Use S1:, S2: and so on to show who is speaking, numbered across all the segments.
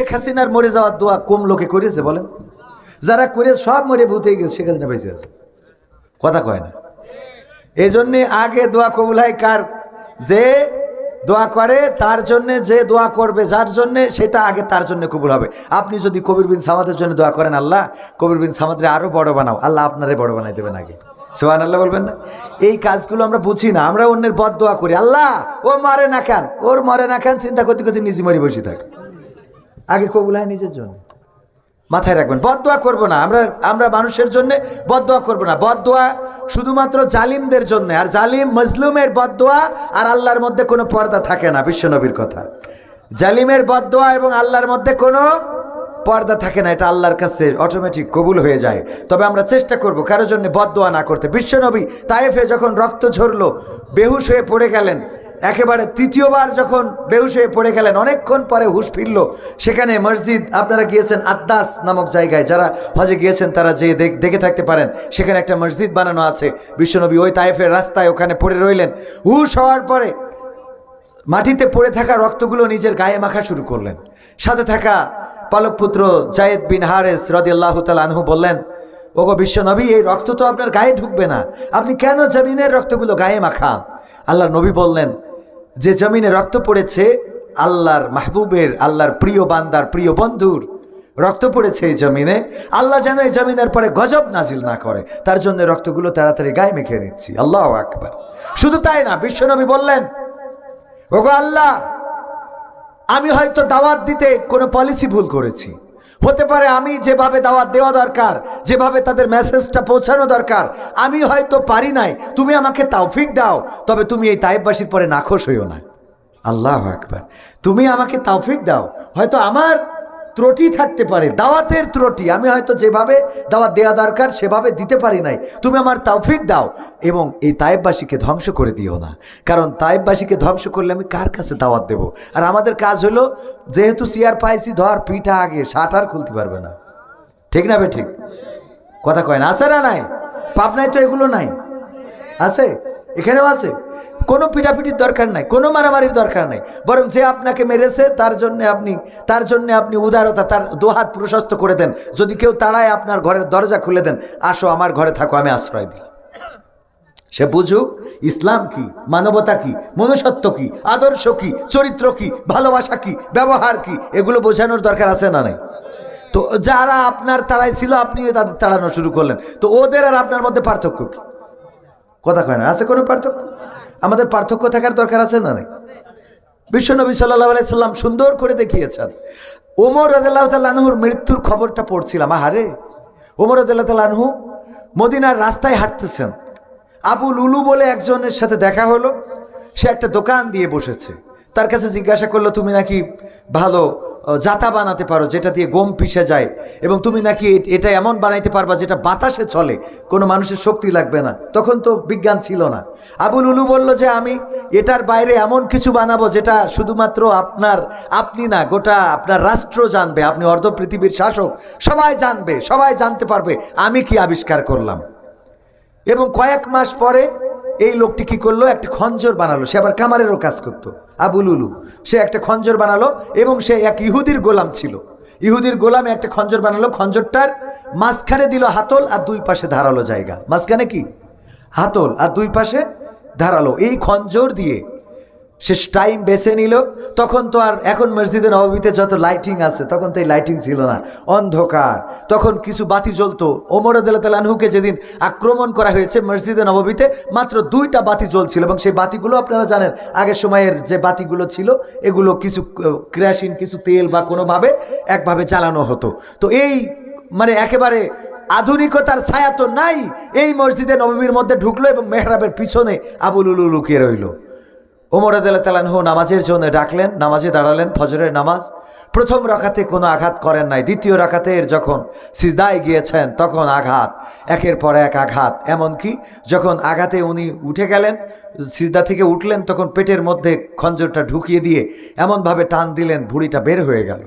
S1: শেখ হাসিনার মরে যাওয়ার দোয়া কম লোকে করেছে বলেন? যারা করে সব মরে ভূত গেছে, শেখ হাসিনা বেঁচে আছে। কথা কয় না। এই জন্যে আগে দোয়া কবুল হয় কার? যে দোয়া করে, তার জন্যে যে দোয়া করবে, যার জন্যে, সেটা আগে তার জন্য কবুল হবে। আপনি যদি কবির বিন সামাদের জন্য দোয়া করেন, আল্লাহ, কবির বিন সামাদরে আরও বড় বানাও। আল্লাহ আপনারে বড় বানাই দেবেন আগে। সোহান আল্লাহ বলবেন না? এই কাজগুলো আমরা বুঝি না, আমরা অন্যের বদ দোয়া করি। আল্লাহ, ও মরে না খান ওর মরে না খান চিন্তা করতে করতে নিজে মরি বসে থাকে। আগে কবুল হয় নিজের জন্য। মাথায় রাখবেন, বদদোয়া করব না। আমরা আমরা মানুষের জন্য বদদোয়া করব না। বদদোয়া শুধুমাত্র জালিমদের জন্য। আর জালিম মজলুমের বদদোয়া আর আল্লাহর মধ্যে কোনো পর্দা থাকে না বিশ্বনবীর কথা। জালিমের বদদোয়া এবং আল্লাহর মধ্যে কোনো পর্দা থাকে না, এটা আল্লাহর কাছে অটোমেটিক কবুল হয়ে যায়। তবে আমরা চেষ্টা করব কারোর জন্য বদদোয়া না করতে। বিশ্বনবী তায়েফে যখন রক্ত ঝরলো, বেহুশ হয়ে পড়ে গেলেন একেবারে তৃতীয়বার যখন বেহুশ হয়ে পড়ে গেলেন, অনেকক্ষণ পরে হুশ ফিরল। সেখানে মসজিদ, আপনারা গিয়েছেন আদ্দাস নামক জায়গায়। যারা হজে গিয়েছেন, তারা যে দেখ- থাকতে পারেন। সেখানে একটা মসজিদ বানানো আছে। বিশ্বনবী ওই তাইফের রাস্তায় ওখানে পড়ে রইলেন। হুশ হওয়ার পরে মাটিতে পড়ে থাকা রক্তগুলো নিজের গায়ে মাখা শুরু করলেন। সাথে থাকা পালক পুত্র জায়েদ বিন হারেস রদি আল্লাহ আনহু বললেন, ওগো বিশ্বনবী, এই রক্ত তো আপনার গায়ে ঢুকবে না। আপনি কেন জমিনের রক্তগুলো গায়ে মাখান? আল্লাহ নবী বললেন যে জমিনে রক্ত পড়েছে, আল্লাহর মাহবুবের, আল্লাহর প্রিয় বান্দার প্রিয় বন্ধুর রক্ত পড়েছে এই জমিনে, আল্লাহ যেন এই জমিনের পরে গজব নাজিল না করে। তার জন্য রক্তগুলো তাড়াতাড়ি গায়ে মেখে নিচ্ছি। আল্লাহ আকবার। শুধু তাই না, বিশ্বনবী বললেন, ওগো আল্লাহ, আমি হয়তো দাওয়াত দিতে কোনো পলিসি ভুল করেছি। হতে পারে আমি যেভাবে দাওয়াত দেওয়া দরকার, যেভাবে তাদের মেসেজটা পৌঁছানো দরকার, আমি হয়তো পারি নাই, তুমি আমাকে তাওফিক দাও, তবে তুমি এই তাইববাসীর পরে নাখোশ হইও না। আল্লাহ একবার তুমি আমাকে তাওফিক দাও। হয়তো আমার ত্রুটি থাকতে পারে, দাওয়াতের ত্রুটি। আমি হয়তো যেভাবে দাওয়াত দেওয়া দরকার, সেভাবে দিতে পারি নাই। তুমি আমার তাওফিক দাও এবং এই তাইববাসীকে ধ্বংস করে দিও না। কারণ তাইববাসীকে ধ্বংস করলে আমি কার কাছে দাওয়াত দেব? আর আমাদের কাজ হলো, যেহেতু সিয়ার পাইছি, ধর পিঠা আগে আর খুলতে পারবে না। ঠিক না বে ঠিক? কথা কয় না। আছে না নাই? পাবনায় তো এগুলো নাই? আছে? এখানেও আছে? কোনো পিটাপিটির দরকার নাই, কোনো মারামারির দরকার নাই। বরং যে আপনাকে মেরেছে, তার জন্য আপনি, তার জন্য আপনি উদারতা, তার দোহাত প্রশস্ত করে দেন। যদি কেউ তাড়ায় আপনার ঘরের দরজা খুলে দেন, আসো আমার ঘরে থাকো, আমি আশ্রয় দিলাম। সে বুঝুক, ইসলাম কি, মানবতা কি, মনুষ্যত্ব কি, আদর্শ কি, চরিত্র কি, ভালোবাসা কি, ব্যবহার কি, এগুলো বোঝানোর দরকার আছে না নাই? তো যারা আপনার তাড়াই ছিল আপনি তাদের তাড়ানো শুরু করলেন। তো ওদের আর আপনার মধ্যে পার্থক্য কি? কথা কয় না, আছে কোনো পার্থক্য? আমাদের পার্থক্য থাকার দরকার আছে না বিশ্ব বিশ্বনবী সাল্লাহ আলাইসাল্লাম সুন্দর করে দেখিয়েছেন। ওমর রাজাল্লাহ তাল্লাহুর মৃত্যুর খবরটা পড়ছিলাম। আহারে ওমর রাজাল্লাহ তাল্লাহু মদিনার রাস্তায় হাঁটতেছেন। আবু লুলু বলে একজনের সাথে দেখা হলো। সে একটা দোকান দিয়ে বসেছে। তার কাছে জিজ্ঞাসা করল, তুমি নাকি ভালো জাতা বানাতে পারো যেটা দিয়ে গম পিষে যায় এবং তুমি নাকি এটা এমন বানাইতে পারবা যেটা বাতাসে চলে, কোনো মানুষের শক্তি লাগবে না? তখন তো বিজ্ঞান ছিল না। আবুল উলু বলল যে, আমি এটার বাইরে এমন কিছু বানাবো যেটা শুধুমাত্র আপনার, আপনি না, গোটা আপনার রাষ্ট্র জানবে, আপনি অর্ধ পৃথিবীর শাসক, সবাই জানবে, সবাই জানতে পারবে, আমি কি আবিষ্কার করলাম? এবং কয়েক মাস পরে এই লোকটি কি করল? একটা খঞ্জর বানালো। সে আবার কামারেরও কাজ করত। আবুলুলু সে একটা খঞ্জর বানালো এবং সে এক ইহুদির গোলাম ছিল। ইহুদির গোলামে একটা খঞ্জর বানালো। খঞ্জরটার মাঝখানে দিল হাতল আর দুই পাশে ধারালো জায়গা। মাঝখানে কি? হাতল আর দুই পাশে ধারালো। এই খঞ্জর দিয়ে সে টাইম বেছে নিল, তখন তো আর এখন মসজিদে নবমীতে যত লাইটিং আছে, তখন তো এই লাইটিং ছিল না। অন্ধকার। তখন কিছু বাতি জ্বলতো। ওমর আনহুকে যেদিন আক্রমণ করা হয়েছে মসজিদে নবমীতে, মাত্র দুইটা বাতি জ্বলছিল। এবং সেই বাতিগুলো আপনারা জানেন, আগের সময়ের যে বাতিগুলো ছিল, এগুলো কিছু ক্রাসিন, কিছু তেল বা কোনোভাবে একভাবে চালানো হতো। তো এই মানে একেবারে আধুনিকতার ছায়া তো নাই, এই মসজিদে নবমীর মধ্যে ঢুকলো এবং মেহরাবের পিছনে আবুল উলু লুকিয়ে রইল। ওমর তালানহু নামাজের জন্য ডাকলেন, নামাজে দাঁড়ালেন, ফজরের নামাজ। প্রথম রাখাতে কোনো আঘাত করেন নাই। দ্বিতীয় রাখাতের যখন সিজদায় গিয়েছেন, তখন আঘাত, একের পর এক আঘাত। এমনকি যখন আঘাতে উনি উঠে গেলেন, সিজদা থেকে উঠলেন, তখন পেটের মধ্যে খঞ্জরটা ঢুকিয়ে দিয়ে এমনভাবে টান দিলেন, ভুঁড়িটা বের হয়ে গেল।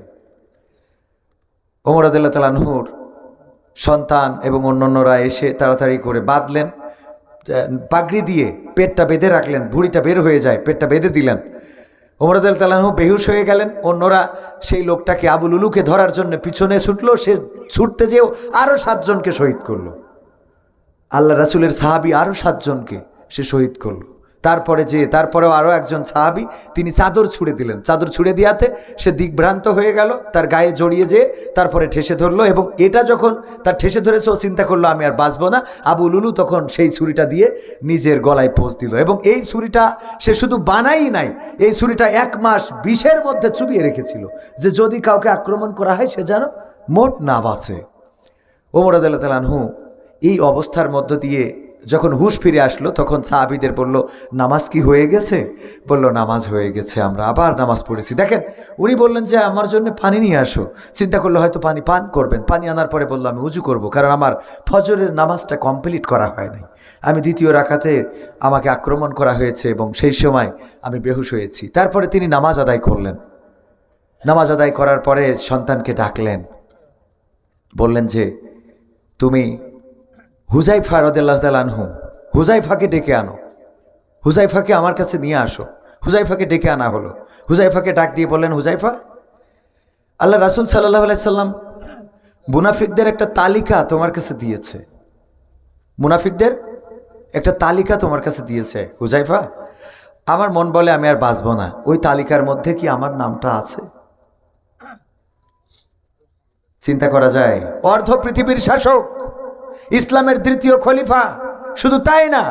S1: ওমর আদাল্লাহ তালানহুর সন্তান এবং অন্যান্যরা এসে তাড়াতাড়ি করে বাঁধলেন। পাগড়ি দিয়ে পেটটা বেঁধে রাখলেন, ভুঁড়িটা বের হয়ে যায়, পেটটা বেঁধে দিলেন। ওমরাদ তালাহু বেহুশ হয়ে গেলেন, অন্যরা সেই লোকটাকে আবুল উলুকে ধরার জন্য পিছনে ছুটলো, সে ছুটতে যেও আরও সাতজনকে শহীদ করল। আল্লাহ রাসুলের সাহাবি আরও সাতজনকে সে শহীদ করল। তারপরে যে, তারপরেও আরও একজন সাহাবি, তিনি চাদর ছুঁড়ে দিলেন। চাদর ছুঁড়ে দিয়াতে সে দিকভ্রান্ত হয়ে গেল, তার গায়ে জড়িয়ে যেয়ে তারপরে ঠেসে ধরলো এবং এটা যখন তার ঠেসে ধরেছে, ও চিন্তা করল, আমি আর বাঁচবো না। আবু লুলু তখন সেই ছুরিটা দিয়ে নিজের গলায় পোষ দিল এবং এই ছুরিটা সে শুধু বানাই নাই, এই ছুরিটা এক মাস বিষের মধ্যে চুবিয়ে রেখেছিল যে, যদি কাউকে আক্রমণ করা হয়, সে যেন মোট না বাঁচে। ওমর আদাল্লাহ তালানহু এই অবস্থার মধ্য দিয়ে যখন হুশ ফিরে আসলো, তখন সাহাবিদের বলল, নামাজ কি হয়ে গেছে? বলল, নামাজ হয়ে গেছে, আমরা আবার নামাজ পড়েছি। দেখেন, উনি বললেন যে, আমার জন্য পানি নিয়ে আসো। চিন্তা করলে, হয়তো পানি পান করবেন। পানি আনার পরে বলল, আমি উজু করব, কারণ আমার ফজরের নামাজটা কমপ্লিট করা হয় নাই। আমি দ্বিতীয় রাখাতে আমাকে আক্রমণ করা হয়েছে এবং সেই সময় আমি বেহুশ হয়েছি। তারপরে তিনি নামাজ আদায় করলেন। নামাজ আদায় করার পরে সন্তানকে ডাকলেন। বললেন যে, তুমি হুজাইফা রদাল্লাহ তালানহু হুজাইফাকে ডেকে আনো। হুজাইফাকে আমার কাছে নিয়ে আসো। হুজাইফাকে ডেকে আনা হলো। হুজাইফাকে ডাক দিয়ে বললেন, হুজাইফা, আল্লাহ রাসুল সাল্লাহ আলাইসাল্লাম মুনাফিকদের একটা তালিকা তোমার কাছে দিয়েছে। মুনাফিকদের একটা তালিকা তোমার কাছে দিয়েছে, হুজাইফা, আমার মন বলে আমি আর বাঁচব না। ওই তালিকার মধ্যে কি আমার নামটা আছে? চিন্তা করা যায়। অর্ধ পৃথিবীর শাসক ইসলামের তৃতীয় খলিফা। শুধু তাই না,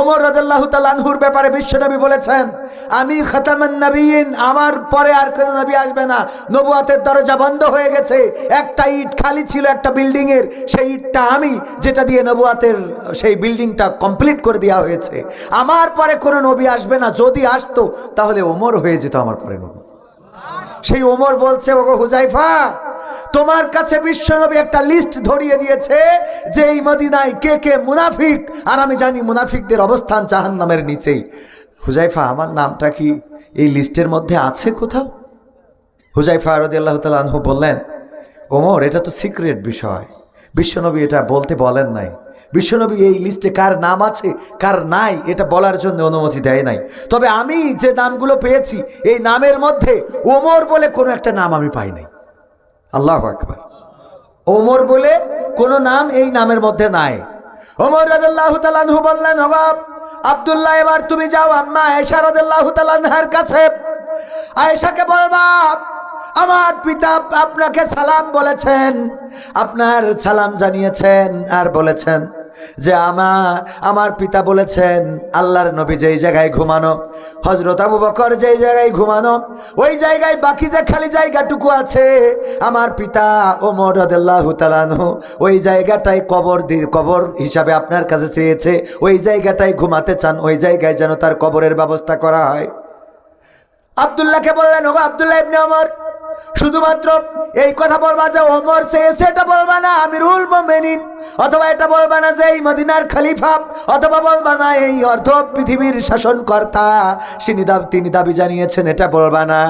S1: ওমর রাজাল্লাহ তালানহুর ব্যাপারে বিশ্বনবী বলেছেন, আমি খতামান নবীন আমার পরে আর কোনো নবী আসবে না। নবুয়াতের দরজা বন্ধ হয়ে গেছে। একটা ইট খালি ছিল একটা বিল্ডিংয়ের, সেই ইটটা আমি, যেটা দিয়ে নবুয়াতের সেই বিল্ডিংটা কমপ্লিট করে দেওয়া হয়েছে। আমার পরে কোনো নবী আসবে না। যদি আসতো, তাহলে ওমর হয়ে যেত আমার পরে নবী। সেই ওমর বলছে, ওগো হুজাইফা তোমার কাছে বিশ্বনবী একটা লিস্ট ধরিয়ে দিয়েছে যে এই মদিনায় কে কে মুনাফিক, আর আমি জানি মুনাফিকদের অবস্থান জাহান নামের নিচেই। হুজাইফা, আমার নামটা কি এই লিস্টের মধ্যে আছে কোথাও? হুজাইফা রদি আল্লাহ তালু বললেন, ওমর, এটা তো সিক্রেট বিষয়। বিশ্বনবী এটা বলতে বলেন নাই। বিশ্বনবী এই লিস্টে কার নাম আছে, কার নাই, এটা বলার জন্য অনুমতি দেয় নাই। তবে আমি যে নামগুলো পেয়েছি, এই নামের মধ্যে ওমর বলে কোনো একটা নাম আমি পাই নাই। আল্লাহ আকবার। ওমর বলে, কোনো নাম এই নামের মধ্যে নাই। ওমর তালানহু বললেন হবাব আবদুল্লাহ, এবার তুমি যাও আম্মা আয়েশা রাজাল্লাহ তালানহার কাছে। আয়েশাকে বলবা, আমার পিতা আপনাকে সালাম বলেছেন, আপনার সালাম জানিয়েছেন আর বলেছেন। যে আমার আমার পিতা বলেছেন, আল্লাহর নবী যেই জায়গায় ঘুমানো হজরত আবু বকর যেই জায়গায় ঘুমানো, ওই জায়গায় বাকি যে খালি জায়গাটুকু আছে, আমার পিতা ওমর রদাল্লাহ তালানহু ওই জায়গাটায় কবর কবর হিসাবে আপনার কাছে চেয়েছে, ওই জায়গাটায় ঘুমাতে চান, ওই জায়গায় যেন তার কবরের ব্যবস্থা করা হয়। আবদুল্লাহকে বললেন ও আবদুল্লাহ ইবনে ওমর শুধুমাত্র এই কথা বলবা যে ওমর চেয়েছে এটা বলবা না, আমিরুল মোমেনিন। অথবা এটা বলবা না যে এই মদিনার খলিফা, অথবা বলবা না এই অর্ধ পৃথিবীর শাসনকর্তা তিনি দাবি তিনি দাবি জানিয়েছেন, এটা বলবা না।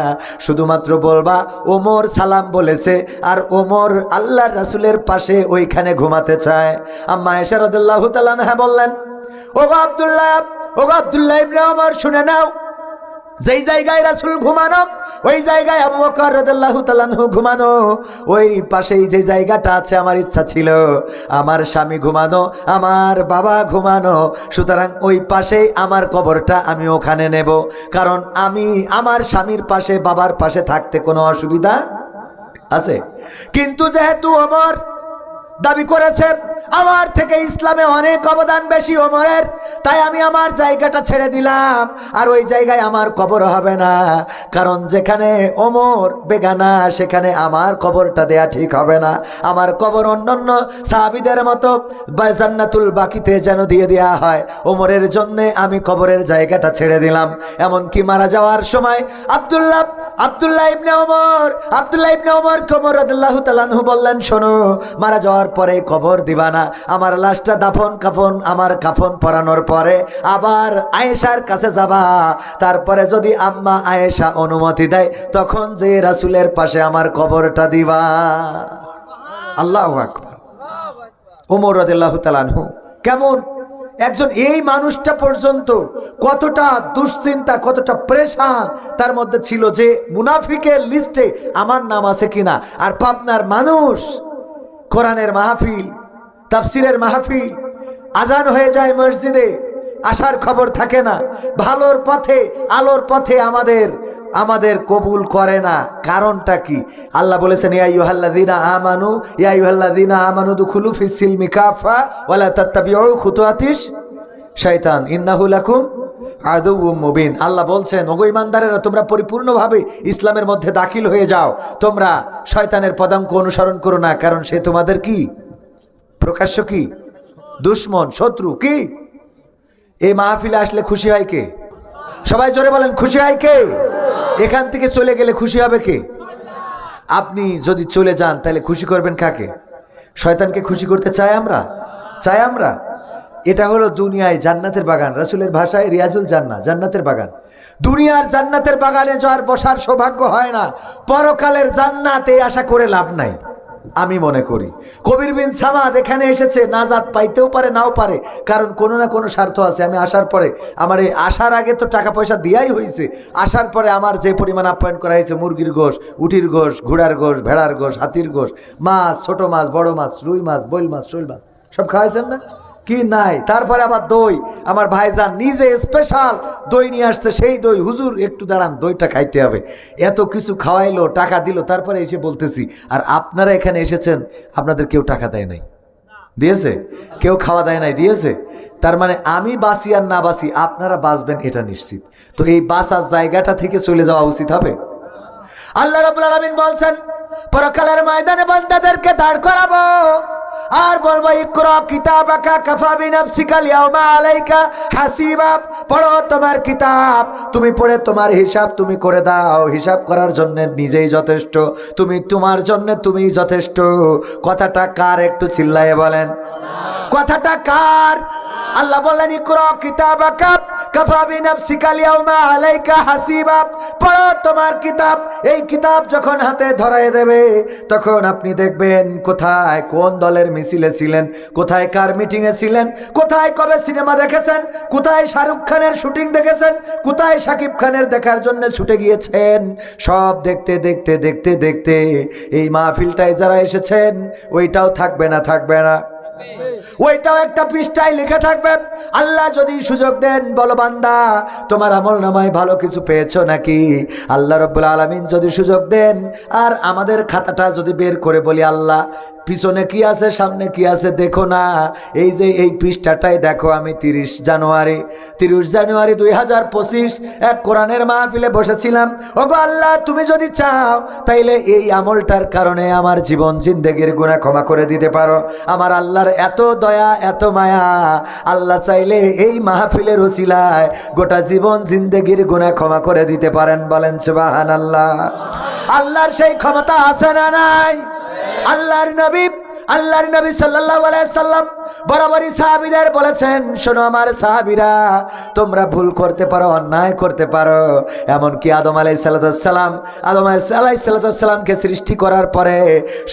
S1: শুধুমাত্র বলবা, ওমর সালাম বলেছে, আর ওমর আল্লাহর রাসুলের পাশে ওইখানে ঘুমাতে চায়। আম্মা এসারদুল্লাহ হ্যাঁ বললেন, ওগো আবদুল্লাহ ওগো আবদুল্লাহ ইবনে ওমর, শুনে নাও যেই জায়গায় রাসুল ঘুমানো, ওই জায়গায় আবু বকর রাদিয়াল্লাহু তাআলাহু ঘুমানো, ওই পাশেই যে জায়গাটা আছে আমার ইচ্ছা ছিল, আমার স্বামী ঘুমানো, আমার বাবা ঘুমানো, সুতরাং ওই পাশেই আমার কবরটা আমি ওখানে নেব, কারণ আমি আমার স্বামীর পাশে, বাবার পাশে থাকতে কোনো অসুবিধা আছে? কিন্তু যেহেতু আমার দাবি করেছে, আমার থেকে ইসলামে অনেক অবদান বেশি ওমরের, তাই আমি আমার জায়গাটা ছেড়ে দিলাম, আর ওই জায়গায় আমার কবর হবে না, কারণ যেখানে ওমর বেগানা, সেখানে আমার কবরটা দেয়া ঠিক হবে না। আমার কবর অন্যান্য সাহাবিদের মতো জান্নাতুল বাকিতে যেন দিয়ে দেওয়া হয়। ওমরের জন্যে আমি কবরের জায়গাটা ছেড়ে দিলাম। এমনকি মারা যাওয়ার সময় আবদুল্লাহ আবদুল্লাহ ইবনে ওমর, আবদুল্লাহ ইবনে ওমর কবর আদাল্লাহ তালানহু বললেন, শোনো, মারা যাওয়ার পরে কবর দিবা না। আমার লাশটা দাফন কাফন, আমার কাফন পরানোর পরে আবার আয়েশার কাছে যাবা। তারপরে যদি আম্মা আয়েশা অনুমতি দেয়, তখন যে রাসুলের পাশে আমার কবরটা দিবা। আল্লাহ আকবার। ওমর রদুল্লাহ তালানহু কেমন? একজন এই মানুষটা পর্যন্ত কতটা দুশ্চিন্তা, কতটা প্রেশান, তার মধ্যে ছিল যে মুনাফিকের লিস্টে আমার নাম আছে কিনা। আর পাবনার মানুষ কোরআনের মাহফিল, তাফসিরের মাহফিল, আজান হয়ে যায় মসজিদে, আসার খবর থাকে না। ভালোর পথে, আলোর পথে আমাদের আমাদের কবুল করে না। কারণটা কি? আল্লাহ বলেছেন, ইয়া ইউহাল্লাযিনা আমানু, ইয়া ইউহাল্লাযিনা আমানু দুখুলু ফিস সিলমি কাফা, ওয়ালা তাত্তাবিউ খুতুয়াতিস শয়তান ইন্নাহু লাকুম আদুউম মুবিন। আল্লাহ বলছেন, ওগো ইমানদারেরা, তোমরা পরিপূর্ণভাবে ইসলামের মধ্যে দাখিল হয়ে যাও। তোমরা শয়তানের পদাঙ্ক অনুসরণ করো না, কারণ সে তোমাদের কি? প্রকাশ্য কি? দুশ্মন, শত্রু কি? এই মাহফিলে আসলে খুশি হয় কে? সবাই জোরে বলেন, খুশি হয় কে? এখান থেকে চলে গেলে খুশি হবে কে? আপনি যদি চলে যান, তাহলে খুশি করবেন কাকে? শয়তানকে খুশি করতে চাই আমরা? চাই আমরা? এটা হলো দুনিয়ায় জান্নাতের বাগান। রাসুলের ভাষায় রিয়াজুল জান্না জান্নাতের বাগান। দুনিয়ার জান্নাতের বাগানে যাওয়ার বসার সৌভাগ্য হয় না, পরকালের জান্নাতে আশা করে লাভ নাই, আমি মনে করি। কবির বিন সামাদ এখানে এসেছে, নাজাত পাইতেও পারে, নাও পারে, কারণ কোনো না কোনো স্বার্থ আছে। আমি আসার পরে আমার এই আসার আগে তো টাকা পয়সা দেওয়াই হয়েছে আসার পরে আমার যে পরিমাণ আপ্যায়ন করা হয়েছে, মুরগির গোশ, উটির গোশ, ঘোড়ার গোশ, ভেড়ার গোশ, হাতির গোশ, মাছ, ছোট মাছ, বড় মাছ, রুই মাছ, বইল মাছ, শৈল মাছ, সব খাওয়াইছেন না? কি নাই? তারপরে আবার দই। আমার ভাইজান নিজে স্পেশাল দই নিয়ে আসছে, সেই দই। হুজুর, একটু দাঁড়ান, দইটা খাইতে হবে। এত কিছু খাওয়াইলো, টাকা দিল, তারপরে এসে বলতেছি, আর আপনারা এখানে এসেছেন, আপনাদের কেউ টাকা দেয় নাই? দিয়েছে? কেউ খাওয়া দেয় নাই, দিয়েছে? তার মানে আমি বাঁচি আর না বাঁচি, আপনারা বাঁচবেন, এটা নিশ্চিত। তো এই বাঁচার জায়গাটা থেকে চলে যাওয়া উচিত হবে? আল্লাহ রাবুল আলমিন বলছেন, পরকালের ময়দানে বান্দাদেরকে দাঁড় করাবো। আর বলব, ইকরা কিতাবাকা কাফা বিনাফসিকা ইয়াউমা আলাইকা হাসিবা। পড়ো তোমার কিতাব, তুমি পড়ে তোমার হিসাব তুমি করে দাও। হিসাব করার জন্য নিজেই যথেষ্ট, তুমি তোমার জন্য তুমিই যথেষ্ট। কথাটা কার একটু চিল্লায়ে বলেন? কথাটা কার? আল্লাহ বললেন, ইকরা কিতাবাকা কাফা বিনাফসিকা ইয়াউমা আলাইকা হাসিবা। পড়ো তোমার কিতাব। এই কিতাব যখন হাতে ধরায় দেবে, তখন আপনি দেখবেন কোথায় কোন দলের মিছিলে ছিলেন, কোথায় কার মিটিংয়ে ছিলেন, কোথায় কবে সিনেমা দেখেছেন, কোথায় শাহরুখ খানের শুটিং দেখেছেন, কোথায় শাকিব খানের দেখার জন্য ছুটে গিয়েছেন। সব দেখতে দেখতে দেখতে দেখতে এই মাহফিলটায় যারা এসেছেন, ওইটাও থাকবে না থাকবে না। ওইটাও একটা পৃষ্ঠায় লিখে থাকবে। আল্লাহ যদি সুযোগ দেন, বলো বান্দা, তোমার আমল নামায় ভালো কিছু পেয়েছ নাকি? আল্লাহ রব্বুল আলমিন যদি সুযোগ দেন, আর আমাদের খাতাটা যদি বের করে বলি, আল্লাহ পিছনে কি আছে, সামনে কি আছে দেখো না। এই যে এই পৃষ্ঠাটাই দেখো আমি তিরিশ জানুয়ারি। তিরিশ জানুয়ারি দুই হাজার পঁচিশ, এক কোরআনের মাহফিলে বসেছিলাম। ওগো আল্লাহ, তুমি যদি চাও, তাইলে এই আমলটার কারণে আমার জীবন জিন্দেগির গুণা ক্ষমা করে দিতে পারো। আমার আল্লাহর এত দয়া, এত মায়া। আল্লাহ চাইলে এই মাহফিলের ওসিলায় গোটা জীবন জিন্দেগির গুণা ক্ষমা করে দিতে পারেন বলেন সুবাহান আল্লাহ আল্লাহর সেই ক্ষমতা আছে না নাই? আল্লাহর নবী আল্লাহর নবী আলাইহি সাল্লাম বরাবরই সাহাবীদের বলেছেন, শোনো আমার সাহাবীরা, তোমরা ভুল করতে পারো, অন্যায় করতে পারো। এমনকি আদম আলাই সালাম, আদম আলাইহিস সালামকে সৃষ্টি করার পরে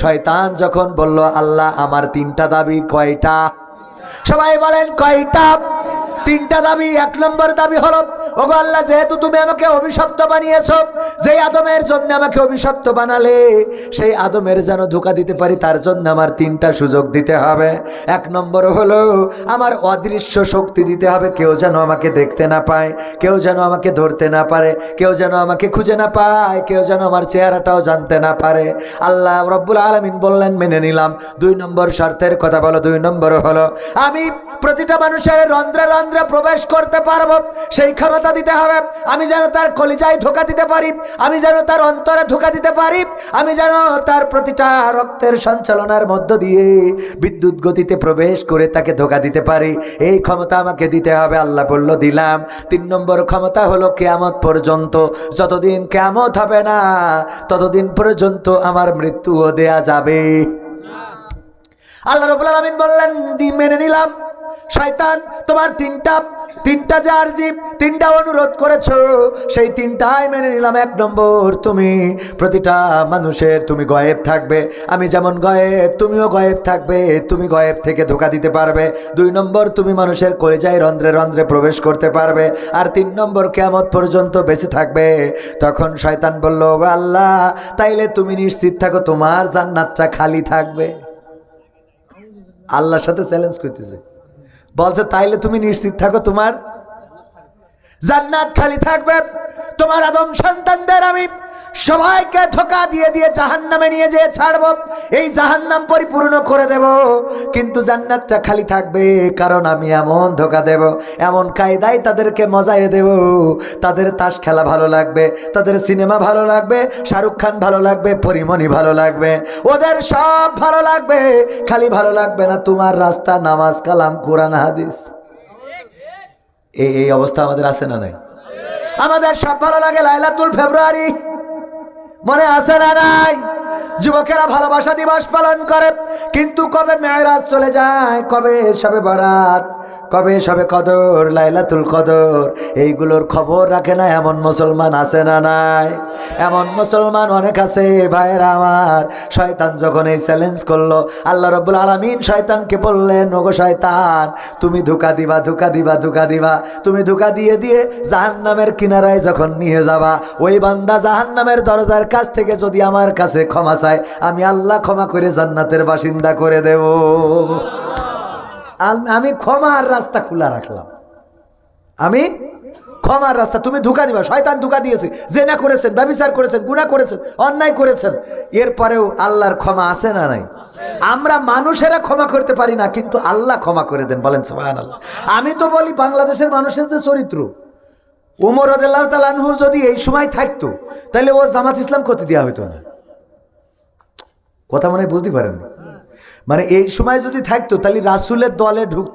S1: শয়তান যখন বলল, আল্লাহ, আমার তিনটা দাবি কয়টা? সবাই বলেন, কয়টা? তিনটা দাবি, এক নম্বর দাবি হলো, ওগো আল্লাহ, যেহেতু তুমি আমাকে অভিশপ্ত বানিয়েছো, যেই আদমের জন্য আমাকে অভিশপ্ত বানালে, সেই আদমের যেন ধোকা দিতে পারি, তার জন্য আমার তিনটা সুযোগ দিতে হবে। এক নম্বর হলো, আমার অদৃশ্য শক্তি দিতে হবে, কেউ যেন আমাকে দেখতে না পায়, কেউ যেন আমাকে ধরতে না পারে, কেউ যেন আমাকে খুঁজে না পায়, কেউ যেন আমার চেহারাটাও জানতে না পারে। আল্লাহ রব্বুল আলমিন বললেন, মেনে নিলাম। দুই নম্বর শর্তের কথা বলো, দুই নম্বর হলো আমি প্রতিটা মানুষের রন্ধ্রে রন্ধ্রে প্রবেশ করতে পারব, সেই ক্ষমতা দিতে হবে। আমি যেন তার কলিজায় ধোকা দিতে পারি, আমি যেন তার অন্তরে ধোকা দিতে পারি, আমি যেন তার প্রতিটা রক্তের সঞ্চালনার মধ্য দিয়ে বিদ্যুৎ গতিতে প্রবেশ করে তাকে ধোকা দিতে পারি। এই ক্ষমতা আমাকে দিতে হবে, আল্লাহ বলল, দিলাম। তিন নম্বর ক্ষমতা হলো কেয়ামত পর্যন্ত। যতদিন কেয়ামত হবে না, ততদিন পর্যন্ত আমার মৃত্যুও দেয়া যাবে। আল্লাহ রবুল আলমিন বললেন, দি, মেনে নিলাম। শয়তান, তোমার তিনটা তিনটা যে আরজি, তিনটা অনুরোধ করেছ, সেই তিনটাই মেনে নিলাম। এক নম্বর, তুমি প্রতিটা মানুষের তুমি গয়েব থাকবে। আমি যেমন গয়েব, তুমিও গয়েব থাকবে। তুমি গয়েব থেকে ধোকা দিতে পারবে। দুই নম্বর, তুমি মানুষের কলেজায় রন্ধ্রে রন্ধ্রে প্রবেশ করতে পারবে। আর তিন নম্বর কেমত পর্যন্ত বেঁচে থাকবে। তখন শয়তান বলল, "ওগো আল্লাহ, তাইলে তুমি নিশ্চিত থাকো, তোমার জান্নাতটা খালি থাকবে। আল্লাহর সাথে চ্যালেঞ্জ করতেছে। বলছে, তাইলে তুমি নিশ্চিত থাকো তোমার জান্নাত খালি থাকবে। তোমার আদম সন্তানদের আমি সবাইকে ধোকা দিয়ে দিয়ে জাহান নামে নিয়ে যেয়ে ছাড়বো। এই জাহান নাম পরিপূর্ণ করে দেব। কিন্তু জান্নাতটা খালি থাকবে কারণ আমি এমন ধোকা দেব। এমন কায়দায় তাদেরকে মজায় দেব। তাদের তাস খেলা ভালো লাগবে, তাদের সিনেমা ভালো লাগবে, শাহরুখ খান ভালো লাগবে, পরিমণি ভালো লাগবে। ওদের সব ভালো লাগবে, খালি ভালো লাগবে না তোমার রাস্তা, নামাজ, কালাম, কোরআন, হাদিস। এই অবস্থা আমাদের আছে না নাই? আমাদের সব ভালো লাগে লাইলাতুল ফেব্রুয়ারি। মনে আছে না নাই? যুবকেরা ভালোবাসা দিবস পালন করে, কিন্তু কবে মেয়েরাজ চলে যায়? কবে সবে বরাত? কবে সবে কদর, লাইলাতুল কদর? এইগুলোর খবর রাখে না এমন মুসলমান আছে না নাই? এমন মুসলমান অনেক আছে ভাইয়েরা আমার। শয়তান যখন এই চ্যালেঞ্জ করল, আল্লাহ রব্বুল আলমিন শয়তানকে বললেন, ওগো শয়তান, তুমি ধোকা দিবা ধোকা দিবা ধোকা দিবা। তুমি ধোকা দিয়ে দিয়ে জাহান্নামের কিনারায় যখন নিয়ে যাবা, ওই বান্দা জাহান্নামের দরজার কাছ থেকে যদি আমার কাছে ক্ষমা চায়, আমি আল্লাহ ক্ষমা করে জান্নাতের বাসিন্দা করে দেব। আম- ক্ষমার রাস্তা খোলা রাখলাম। আমি ক্ষমার রাস্তা, তুমি ধোকা দিবা, শয়তান ধোকা দিয়েছে। জেনা করেছেন ব্যবিচার করেছেন গুণা করেছেন, অন্যায় করেছেন। এরপরেও আল্লাহর ক্ষমা আছে না নাই? আমরা মানুষেরা ক্ষমা করতে পারি না, কিন্তু আল্লাহ ক্ষমা করে দেন, বলেন সোহান আল্লাহ আমি তো বলি, বাংলাদেশের মানুষের যে চরিত্র, উমর রদাল্লাহ তালানহু যদি এই সময় থাকতো তাহলে ও জামাত ইসলাম করতে দেওয়া হতো না। কথা মনে বুঝতে পারেন মানে এই সময় যদি থাকতো তাহলে রাসুলের দলে ঢুক